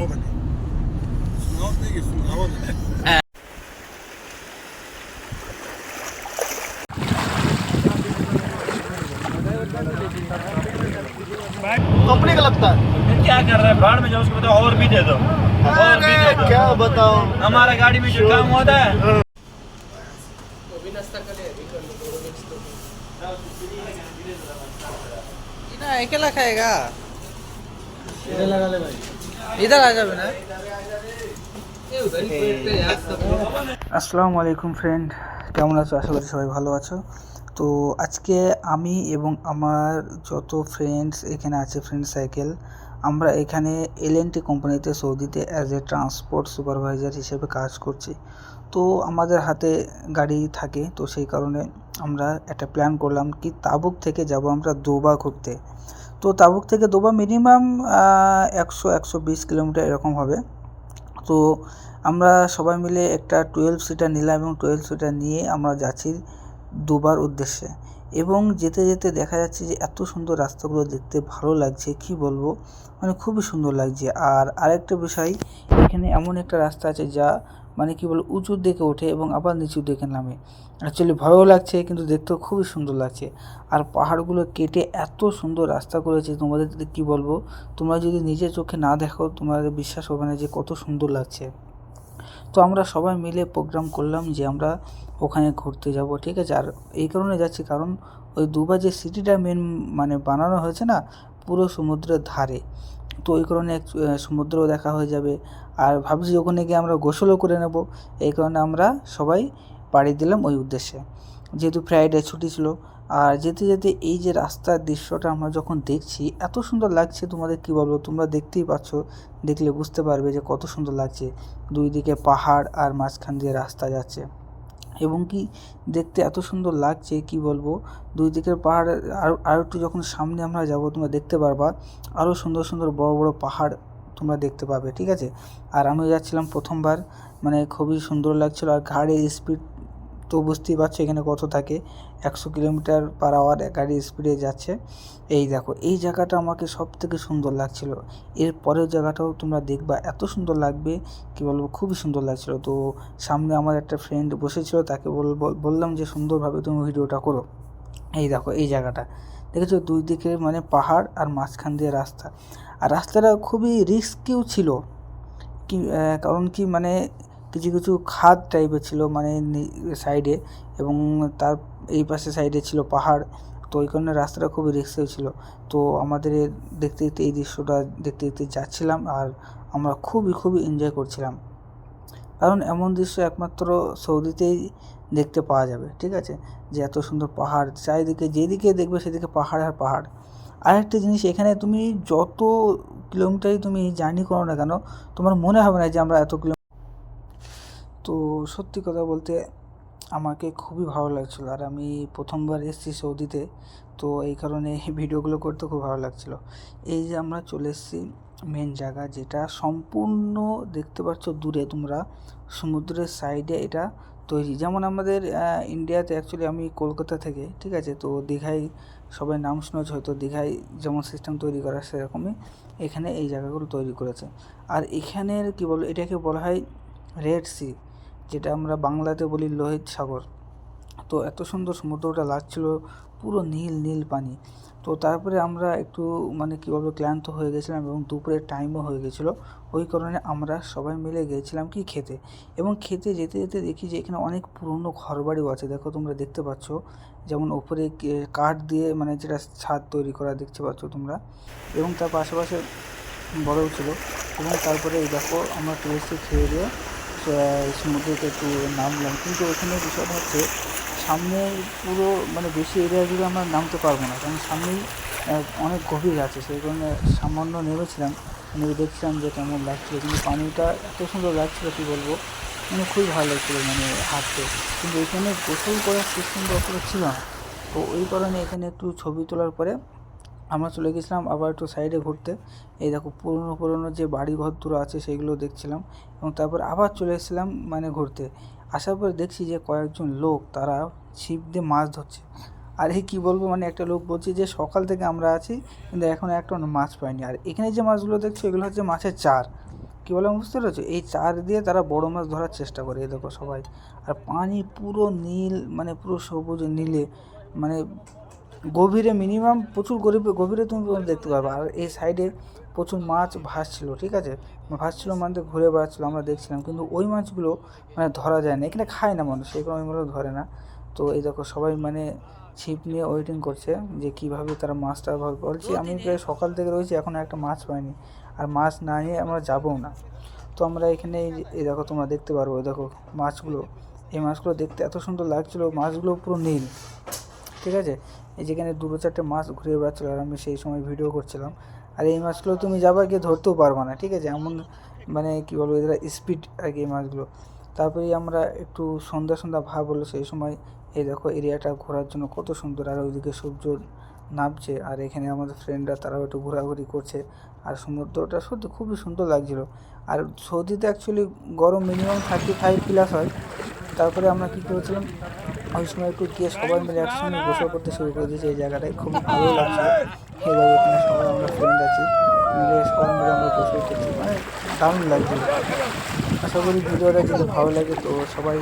Sınava company का लगता है। क्या कर रहा है? भाड़ में जाओ उसको बताओ और भी दे दो। और भी दे दो। क्या बताओ हमारा गाड़ी में जो काम होता है। अकेला खाएगा। लगा ले भाई। इधर आ जाओ ना আসসালামু আলাইকুম ফ্রেন্ড কেমন আছো আশা করি সবাই ভালো আছো তো আজকে আমি এবং আমার যত ফ্রেন্ডস এখানে আছে ফ্রেন্ড সাইকেল আমরা এখানে এল কোম্পানিতে সৌদিতে অ্যাজ এ ট্রান্সপোর্ট সুপারভাইজার হিসেবে কাজ করছি তো আমাদের হাতে গাড়ি থাকে তো সেই কারণে আমরা একটা প্ল্যান করলাম কি তাবুক থেকে যাব আমরা দোবা ঘুরতে তো তাবুক থেকে দোবা মিনিমাম একশো একশো বিশ কিলোমিটার এরকম হবে। তো আমরা সবাই মিলে একটা টুয়েলভ সিটার নিলাম এবং টুয়েলভ সিটার নিয়ে আমরা যাচ্ছি দুবার উদ্দেশ্যে। এবং যেতে যেতে দেখা যাচ্ছে যে এত সুন্দর রাস্তাগুলো দেখতে ভালো লাগছে, কি বলব? মানে খুবই সুন্দর লাগছে। আর আরেকটা বিষয়, এখানে এমন একটা রাস্তা আছে যা মানে কি বলব উঁচুর দিকে ওঠে এবং আবার নিচুর দিকে নামে। অ্যাকচুয়ালি ভয়ও লাগছে, কিন্তু দেখতেও খুবই সুন্দর লাগছে। আর পাহাড়গুলো কেটে এত সুন্দর রাস্তা করেছে, তোমাদের কি বলব, তোমরা যদি নিজের চোখে না দেখো, তোমাদের বিশ্বাস হবে না যে কত সুন্দর লাগছে। তো আমরা সবাই মিলে প্রোগ্রাম করলাম যে আমরা ওখানে ঘুরতে যাব, ঠিক আছে? আর এই কারণে যাচ্ছি, কারণ ওই দুবার যে সিটিটা মেন মানে বানানো হয়েছে না, পুরো সমুদ্রের ধারে। তো ওই কারণে সমুদ্রও দেখা হয়ে যাবে। আর ভাবছি ওখানে গিয়ে আমরা গোসলও করে নেব। এই কারণে আমরা সবাই পাড়ি দিলাম ওই উদ্দেশ্যে। যেহেতু ফ্রাইডে ছুটি ছিল। আর যেতে যেতে এই যে রাস্তার দৃশ্যটা আমরা যখন দেখছি, এত সুন্দর লাগছে তোমাদের কি বলব? তোমরা দেখতেই পাচ্ছ, দেখলে বুঝতে পারবে যে কত সুন্দর লাগছে। দুই দিকে পাহাড় আর মাঝখান দিয়ে রাস্তা যাচ্ছে। এবং কি দেখতে এত সুন্দর লাগছে, কি বলব? দুই দিকের পাহাড়, আর আর একটু যখন সামনে আমরা যাব, তোমরা দেখতে পারবা আরও সুন্দর সুন্দর বড় বড় পাহাড় তোমরা দেখতে পাবে, ঠিক আছে? আর আমি যাচ্ছিলাম প্রথমবার মানে খুবই সুন্দর লাগছিল, আর ঘাড়ে স্পিড তো বুঝতেই পারছ এখানে কত থাকে। একশো কিলোমিটার পার আওয়ার গাড়ি স্পিডে যাচ্ছে। এই দেখো, এই জায়গাটা আমাকে সব থেকে সুন্দর লাগছিল। এর পরের জায়গাটাও তোমরা দেখবা, এত সুন্দর লাগবে, কি বলব, খুবই সুন্দর লাগছিল। তো সামনে আমার একটা ফ্রেন্ড বসেছিল, তাকে বল- বল- বললাম যে সুন্দরভাবে তুমি ভিডিওটা করো। এই দেখো, এই জায়গাটা। দেখেছ? দুই দিকে মানে পাহাড় আর মাঝখান দিয়ে রাস্তা। আর রাস্তাটা খুবই রিস্কিও ছিল। কি কারণ কি মানে কিছু কিছু খাদ টাইপের ছিল মানে সাইডে এবং তার এই পাশে সাইডে ছিল পাহাড়। তো ওই কারণে রাস্তাটা খুবই রিস্কেও ছিল। তো আমাদের দেখতে দেখতে এই দৃশ্যটা দেখতে দেখতে যাচ্ছিলাম আর আমরা খুবই খুবই এনজয় করছিলাম। কারণ এমন দৃশ্য একমাত্র সৌদিতেই দেখতে পাওয়া যাবে, ঠিক আছে? যে এত সুন্দর পাহাড়, চারিদিকে যেদিকে দেখবে সেদিকে পাহাড় আর পাহাড়। আরেকটা জিনিস, এখানে তুমি যত কিলোমিটারই তুমি জার্নি করো না কেন, তোমার মনে হবে না যে আমরা এত কিলো তো সত্যি কথা বলতে আমাকে খুবই ভালো লাগছিল। আর আমি প্রথমবার এসেছি সৌদিতে, তো এই কারণে ভিডিওগুলো করতে খুব ভালো লাগছিল। এই যে আমরা চলে এসেছি মেন জায়গা, যেটা সম্পূর্ণ দেখতে পাচ্ছ দূরে তোমরা, সমুদ্রের সাইডে এটা তৈরি। যেমন আমাদের ইন্ডিয়াতে অ্যাকচুয়ালি আমি কলকাতা থেকে, ঠিক আছে? তো দীঘায় সবাই নাম শুনেছে হয়তো, দীঘায় যেমন সিস্টেম তৈরি করা সেরকমই এখানে এই জায়গাগুলো তৈরি করেছে। আর এখানের কি বলো, এটাকে বলা হয় রেড সি যেটা আমরা বাংলাতে বলি লোহিত সাগর। তো এত সুন্দর সমুদ্রটা লাগছিল পুরো নীল নীল পানি। তো তারপরে আমরা একটু মানে কী বলব, ক্লান্ত হয়ে গেছিলাম এবং দুপুরের টাইমও হয়ে গেছিল। ওই কারণে আমরা সবাই মিলে গিয়েছিলাম কি খেতে। এবং খেতে যেতে যেতে দেখি যে এখানে অনেক পুরনো ঘরবাড়িও আছে। দেখো তোমরা দেখতে পাচ্ছ, যেমন ওপরে কাঠ দিয়ে মানে যেটা ছাদ তৈরি করা দেখতে পাচ্ছ তোমরা। এবং তার পাশাপাশি বড়ও ছিল। এবং তারপরে এই দেখো আমরা টুরিস্টে খেয়ে দিয়ে সমুদ্রতে একটু নামলাম। কিন্তু ওখানে বিষয়টা হচ্ছে, সামনে পুরো মানে বেশি এরিয়া জুড়ে আমরা নামতে পারব না। কারণ সামনেই অনেক গভীর আছে। সেই কারণে সামান্য নেমেছিলাম। নেমে দেখছিলাম যে কেমন লাগছিল। কিন্তু পানিটা এত সুন্দর লাগছিল, কী বলব? মানে খুবই ভালো লাগছিল মানে হাঁটতে। কিন্তু এখানে গোসল করার সিস্টেম অতটা ছিল না। তো ওই কারণে এখানে একটু ছবি তোলার পরে আমরা চলে গেছিলাম আবার একটু সাইডে ঘুরতে। এই দেখো পুরনো পুরনো যে বাড়ি ঘরদুরো আছে সেগুলো দেখছিলাম এবং তারপর আবার চলে এসেছিলাম মানে ঘুরতে। আসার পর দেখছি যে কয়েকজন লোক তারা ছিপ দিয়ে মাছ ধরছে। আর এই কী বলব মানে একটা লোক বলছে যে সকাল থেকে আমরা আছি কিন্তু এখন একটা মাছ পাইনি। আর এখানে যে মাছগুলো দেখছি এগুলো হচ্ছে মাছের চার। কী বলে বুঝতে পেরেছ? এই চার দিয়ে তারা বড় মাছ ধরার চেষ্টা করে, এই দেখো সবাই। আর পানি পুরো নীল মানে পুরো সবুজ নীলে মানে গভীরে মিনিমাম প্রচুর গরিবে গভীরে তুমি দেখতে পাবে আর এই সাইডে প্রচুর মাছ ভাসছিল ঠিক আছে? ভাসছিল মানে ঘুরে বেড়াচ্ছিলো আমরা দেখছিলাম। কিন্তু ওই মাছগুলো মানে ধরা যায় না এখানে খায় না মানুষ সেই কারণে ওইগুলো ধরে না। তো এই দেখো সবাই মানে ছিপ নিয়ে ওয়েটিং করছে যে কীভাবে তারা মাছটা বলছি আমি প্রায় সকাল থেকে রয়েছি এখনও একটা মাছ পাইনি। আর মাছ না নিয়ে আমরা যাবও না। তো আমরা এখানে এই দেখো তোমরা দেখতে পারব দেখো মাছগুলো। এই মাছগুলো দেখতে এত সুন্দর লাগছিল মাছগুলো পুরো নীল। ঠিক আছে? এই যেখানে দুটো চারটে মাছ ঘুরে বেড়াচ্ছিলো আর আমি সেই সময় ভিডিও করছিলাম। আর এই মাছগুলো তুমি যাবা গিয়ে ধরতেও পারবে না, ঠিক আছে? এমন মানে কী বলব, এদের স্পিড আর কি এই মাছগুলো। তারপরে আমরা একটু সন্ধ্যা সন্ধ্যা ভাব হলো সেই সময়। এই দেখো, এরিয়াটা ঘোরার জন্য কত সুন্দর। আর ওইদিকে সূর্য নামছে, আর এখানে আমাদের ফ্রেন্ডরা তারাও একটু ঘোরাঘুরি করছে। আর সমুদ্রটা সত্যি খুবই সুন্দর লাগছিল। আর সৌদিতে অ্যাকচুয়ালি গরম মিনিমাম থার্টি ফাইভ প্লাস হয়। তারপরে আমরা কী করেছিলাম ওই সময় একটু গিয়ে সবাই মিলে একসঙ্গে গোসল করতে শুরু করে দিয়েছি। এই জায়গাটায় খুব ভালো লাগছে। এই জায়গায় এখানে সবাই, আমরা ফ্রেন্ড আছি। মিলে সবাই মিলে আমরা গোসল করছি। মানে দারুণ লাগছে। আশা করি ভিডিওটা যদি ভালো লাগে তো সবাই